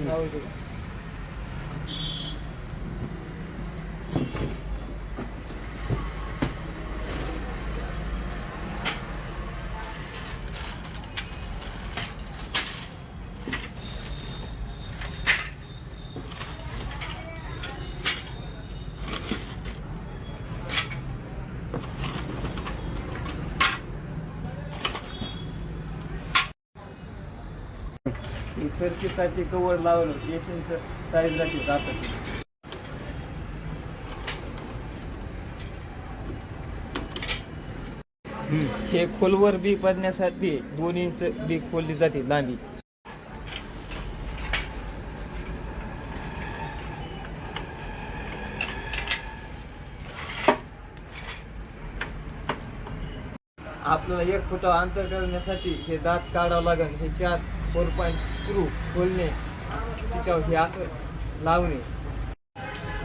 No, we. सरकीसाठी cover लावलं एक inch size जाते दाताची हे खोलवर बी पडण्यासाठी दोन इंच बी खोलली जाते लांबी. आपल्याला एक फुटा अंतर करण्यासाठी हे दात काढावं लागेल हे चार फोर पॉईंट स्क्रू खोलणे तिच्यावर हे असं लावणे.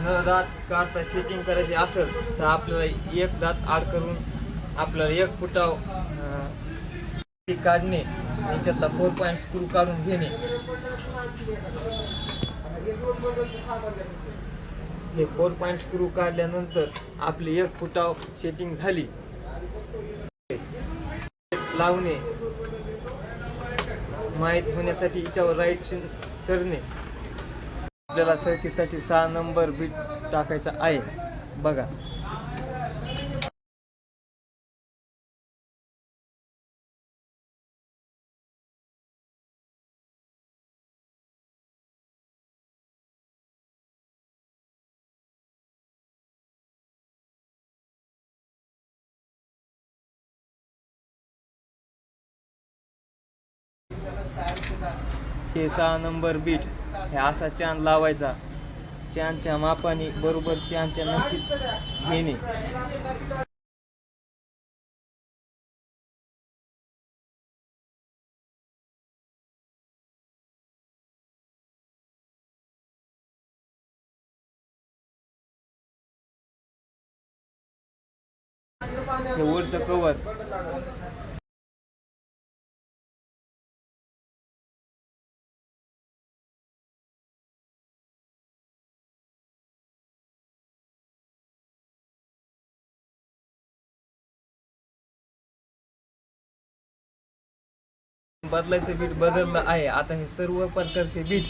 न दात काढता शेटिंग करायची असेल तर आपल्याला एक दात आड करून आपल्याला एक फुटाव काढणे याच्यातला फोर पॉईंट स्क्रू काढून घेणे. हे फोर पॉईंट स्क्रू काढल्यानंतर आपली एक फुटाव शेटिंग झाली. लावणे. माहीत होण्यासाठी हिच्यावर राईट करणे. आपल्याला सर्कीसाठी सहा नंबर बीट टाकायचा आहे. बघा. हे सहा नंबर बीट हे असा चांद लावायचा. चांदच्या मापाने बरोबर चांदच्या नक्कीच घेणे. हे वरचं कवर बदलायचं बीट बदललं आहे. आता हे सर्व प्रकारचे बीट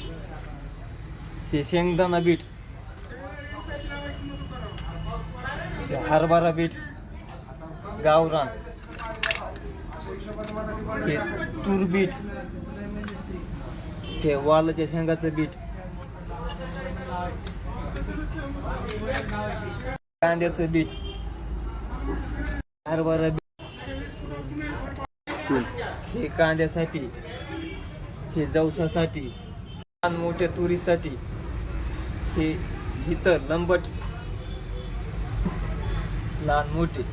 हे शेंगदाणा बीट हरभरा बीट गावरान. हे तूर बीट हे वालाच्या शेंगाचं बीट कांद्याचं बीट हरभरा बीट हे कांद्यासाठी हे जवसासाठी लहान मोठ्या तुरीसाठी हे इतर लंबट लहान मोठे